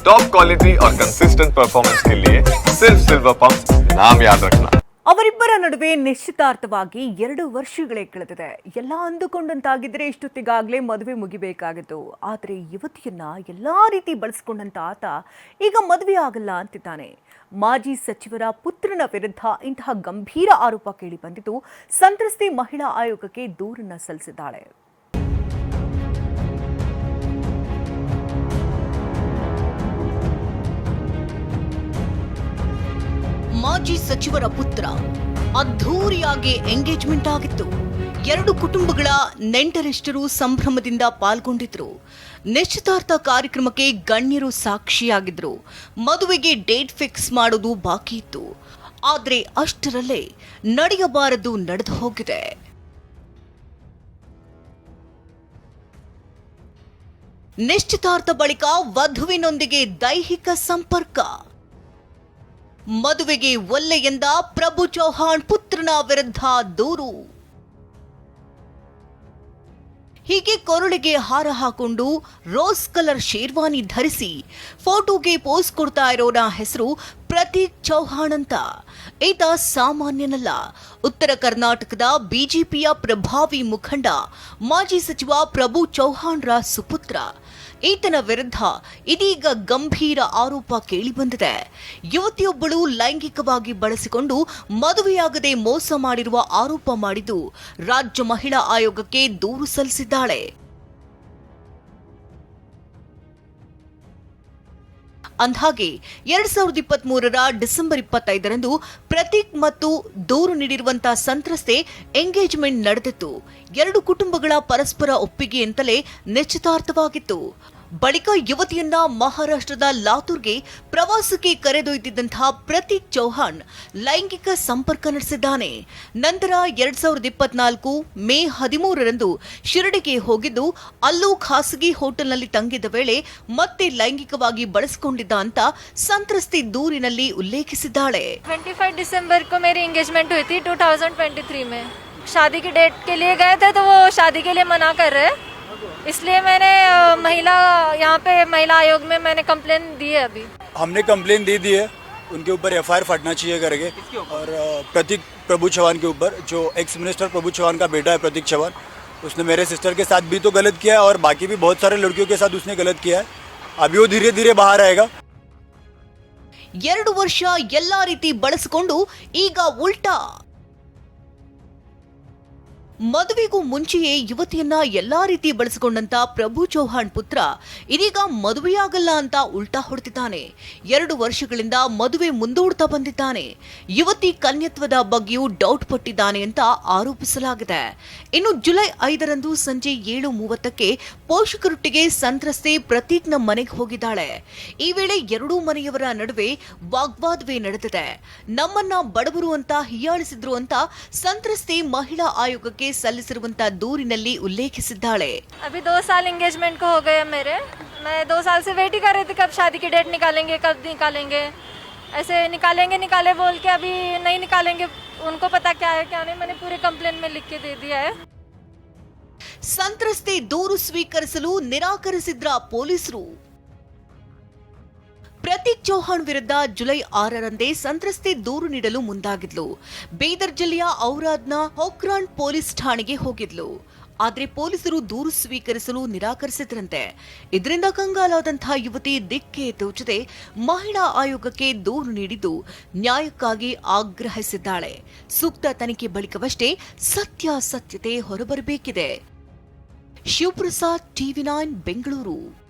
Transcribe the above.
Top quality और consistent performance के लिए सिर्फ सिल्वर पंप नाम याद रखना ಅವರಿಬ್ಬರ ನಡುವೆ ನಿಶ್ಚಿತಾರ್ಥವಾಗಿ ಎರಡು ವರ್ಷಗಳೇ ಕಳೆದಿದೆ ಎಲ್ಲ ಅಂದುಕೊಂಡಂತಾಗಿದ್ರೆ ಇಷ್ಟೊತ್ತಿಗಾಗಲೇ ಮದುವೆ ಮುಗಿಬೇಕಾಗಿತ್ತು ಆದರೆ ಯುವತಿಯನ್ನ ಎಲ್ಲಾ ರೀತಿ ಬಳಸ್ಕೊಂಡಂತ ಆತ ಈಗ ಮದುವೆ ಆಗಲ್ಲ ಅಂತಿದ್ದಾನೆ ಮಾಜಿ ಸಚಿವರ ಪುತ್ರನ ವಿರುದ್ಧ ಇಂತಹ ಗಂಭೀರ ಆರೋಪ ಕೇಳಿ ಬಂದಿದ್ದು ಸಂತ್ರಸ್ತೆ ಮಹಿಳಾ ಆಯೋಗಕ್ಕೆ ದೂರನ್ನ ಸಲ್ಲಿಸಿದ್ದಾಳೆ ಮಾಜಿ ಸಚಿವರ ಪುತ್ರ ಅದ್ಧೂರಿಯಾಗಿ ಎಂಗೇಜ್ಮೆಂಟ್ ಆಗಿತ್ತು. ಎರಡು ಕುಟುಂಬಗಳ ನೆಂಟರಿಷ್ಟರು ಸಂಭ್ರಮದಿಂದ ಪಾಲ್ಗೊಂಡಿದ್ರು. ನಿಶ್ಚಿತಾರ್ಥ ಕಾರ್ಯಕ್ರಮಕ್ಕೆ ಗಣ್ಯರು ಸಾಕ್ಷಿಯಾಗಿದ್ರು. ಮದುವೆಗೆ ಡೇಟ್ ಫಿಕ್ಸ್ ಮಾಡೋದು ಬಾಕಿ ಇತ್ತು. ಆದ್ರೆ ಅಷ್ಟರಲ್ಲೇ ನಡೆಯಬಾರದು ನಡೆದು ಹೋಗಿದೆ. ನಿಶ್ಚಿತಾರ್ಥ ಬಳಿಕ ವಧುವಿನೊಂದಿಗೆ ದೈಹಿಕ ಸಂಪರ್ಕ. ಮದುವೆಗೆ ಒಲ್ಲೆ ಎಂದ ಪ್ರಭು ಚೌಹಾಣ್ ಪುತ್ರನ ವಿರುದ್ಧ ದೂರು. ಹೀಗೆ ಕೊರಳಿಗೆ ಹಾರ ಹಾಕೊಂಡು ರೋಸ್ ಕಲರ್ ಶೇರ್ವಾನಿ ಧರಿಸಿ ಫೋಟೋಗೆ ಪೋಸ್ ಕೊಡ್ತಾ ಇರೋನ ಹೆಸರು ಪ್ರತೀಕ್ ಚೌಹಾಣ್ ಅಂತ. ಈತ ಸಾಮಾನ್ಯನಲ್ಲ. ಉತ್ತರ ಕರ್ನಾಟಕದ ಬಿಜೆಪಿಯ ಪ್ರಭಾವಿ ಮುಖಂಡ, ಮಾಜಿ ಸಚಿವ ಪ್ರಭು ಚೌಹಾಣ್ರ ಸುಪುತ್ರ. ಈತನ ವಿರುದ್ಧ ಇದೀಗ ಗಂಭೀರ ಆರೋಪ ಕೇಳಿಬಂದಿದೆ. ಯುವತಿಯೊಬ್ಬಳು ಲೈಂಗಿಕವಾಗಿ ಬಳಸಿಕೊಂಡು ಮದುವೆಯಾಗದೆ ಮೋಸ ಮಾಡಿರುವ ಆರೋಪ ಮಾಡಿದ್ದು ರಾಜ್ಯ ಮಹಿಳಾ ಆಯೋಗಕ್ಕೆ ದೂರು ಸಲ್ಲಿಸಿದ್ದಾಳೆ. ಅಂದ್ಹಾಗೆ, ಎರಡ್ ಸಾವಿರದ ಇಪ್ಪತ್ತ್ ಮೂರರ ಡಿಸೆಂಬರ್ ಇಪ್ಪತ್ತೈದರಂದು ಪ್ರತೀಕ್ ಮತ್ತು ದೂರು ನೀಡಿರುವಂತಹ ಸಂತ್ರಸ್ತೆ ಎಂಗೇಜ್ಮೆಂಟ್ ನಡೆದಿತ್ತು. ಎರಡು ಕುಟುಂಬಗಳ ಪರಸ್ಪರ ಒಪ್ಪಿಗೆಯಂತಲೇ ನಿಶ್ಚಿತಾರ್ಥವಾಗಿತ್ತು. ಬಳಿಕ ಯುವತಿಯನ್ನ ಮಹಾರಾಷ್ಟ್ರದ ಲಾತೂರ್ಗೆ ಪ್ರವಾಸಕ್ಕೆ ಕರೆದೊಯ್ದಿದ್ದಂತಹ ಪ್ರತೀಕ್ ಚೌಹಾಣ್ ಲೈಂಗಿಕ ಸಂಪರ್ಕ ನಡೆಸಿದ್ದಾನೆ ನಂತರ ಎರಡ್ ಸಾವಿರದ ಇಪ್ಪತ್ನಾಲ್ಕು ಮೇ ಹದಿಮೂರರಂದು ಶಿರಡಿಗೆ ಹೋಗಿದ್ದು ಅಲ್ಲೂ ಖಾಸಗಿ ಹೋಟೆಲ್ನಲ್ಲಿ ತಂಗಿದ್ದ ವೇಳೆ ಮತ್ತೆ ಲೈಂಗಿಕವಾಗಿ ಬಳಸಿಕೊಂಡಿದ್ದ ಅಂತ ಸಂತ್ರಸ್ತೆ ದೂರಿನಲ್ಲಿ ಉಲ್ಲೇಖಿಸಿದ್ದಾಳೆ 25 दिसंबर को मेरी एंगेजमेंट हुई थी 2023 में शादी की डेट के लिए गए थे तो वो शादी के लिए मना कर रहे इसलिए मैंने अ, महिला यहाँ पे महिला आयोग में मैंने कंप्लेन दी है अभी हमने कंप्लेन दे दी है उनके ऊपर एफ फटना चाहिए करके और अ, प्रतीक प्रभु चौहान के ऊपर जो एक्स मिनिस्टर प्रभु चौहान का बेटा है प्रतीक चौहान उसने मेरे सिस्टर के साथ भी तो गलत किया है और बाकी भी बहुत सारे लड़कियों के साथ उसने गलत किया है अभी वो धीरे धीरे बाहर आएगा ಎರಡು ವರ್ಷ ಎಲ್ಲಾ ರೀತಿ ಬಳಸಿಕೊಂಡು ಈಗ ಉಲ್ಟಾ ಮದುವೆಗೂ ಮುಂಚೆಯೇ ಯುವತಿಯನ್ನ ಎಲ್ಲಾ ರೀತಿ ಬಳಸಿಕೊಂಡಂತ ಪ್ರಭು ಚೌಹಾಣ್ ಪುತ್ರ ಇದೀಗ ಮದುವೆಯಾಗಲ್ಲ ಅಂತ ಉಲ್ಟಾ ಹೊಡೆದಿದ್ದಾನೆ ಎರಡು ವರ್ಷಗಳಿಂದ ಮದುವೆ ಮುಂದೂಡ್ತಾ ಬಂದಿದ್ದಾನೆ. ಯುವತಿ ಕನ್ಯತ್ವದ ಬಗ್ಗೆಯೂ ಡೌಟ್ ಪಟ್ಟಿದ್ದಾನೆ ಅಂತ ಆರೋಪಿಸಲಾಗಿದೆ. ಇನ್ನು ಜುಲೈ ಐದರಂದು ಸಂಜೆ ಏಳು ಮೂವತ್ತಕ್ಕೆ ಪೋಷಕರೊಟ್ಟಿಗೆ ಸಂತ್ರಸ್ತೆ ಪ್ರತೀಕ್ನ ಮನೆಗೆ ಹೋಗಿದ್ದಾಳೆ. ಈ ವೇಳೆ ಎರಡೂ ಮನೆಯವರ ನಡುವೆ ವಾಗ್ವಾದವೇ ನಡೆದಿದೆ. ನಮ್ಮನ್ನ ಬಡವರು ಅಂತ ಹೀಯಾಳಿಸಿದ್ರು ಅಂತ ಸಂತ್ರಸ್ತೆ ಮಹಿಳಾ ಆಯೋಗಕ್ಕೆ ಸಲ್ಲಿಸಿರುವಂತ ದೂರಿನಲ್ಲಿ ಉಲ್ಲೇಖಿಸಿದ್ದಾಳೆ अभी दो साल एंगेजमेंट को हो गए हैं मेरे मैं दो साल से वेट ही कर रही थी कब शादी की डेट निकालेंगे कब निकालेंगे ऐसे निकालेंगे निकाले बोल के अभी नहीं निकालेंगे उनको पता क्या है क्या नहीं मैंने पूरे कंप्लेन में लिख के दे दिया है ಸಂತ್ರಸ್ತೆ ದೂರು ಸ್ವೀಕರಿಸಲು ನಿರಾಕರಿಸಿದ್ರ ಪೊಲೀಸರು ಪ್ರತೀಕ್ ಚೌಹಾಣ್ ವಿರುದ್ಧ ಜುಲೈ ಆರರಂದೇ ಸಂತ್ರಸ್ತೆ ದೂರು ನೀಡಲು ಮುಂದಾಗಿದ್ಲು. ಬೀದರ್ ಜಿಲ್ಲೆಯ ಔರಾದ್ನ ಹೊಕ್ರಾನ್ ಪೊಲೀಸ್ ಠಾಣೆಗೆ ಹೋಗಿದ್ಲು. ಆದರೆ ಪೊಲೀಸರು ದೂರು ಸ್ವೀಕರಿಸಲು ನಿರಾಕರಿಸಿದ್ರಂತೆ. ಇದರಿಂದ ಕಂಗಾಲಾದಂತಹ ಯುವತಿ ದಿಕ್ಕೆ ತೋಚದೆ ಮಹಿಳಾ ಆಯೋಗಕ್ಕೆ ದೂರು ನೀಡಿದ್ದು ನ್ಯಾಯಕ್ಕಾಗಿ ಆಗ್ರಹಿಸಿದ್ದಾಳೆ. ಸೂಕ್ತ ತನಿಖೆ ಬಳಿಕವಷ್ಟೇ ಸತ್ಯಾಸತ್ಯತೆ ಹೊರಬರಬೇಕಿದೆ. Shivaprasad TV nine, Bengaluru.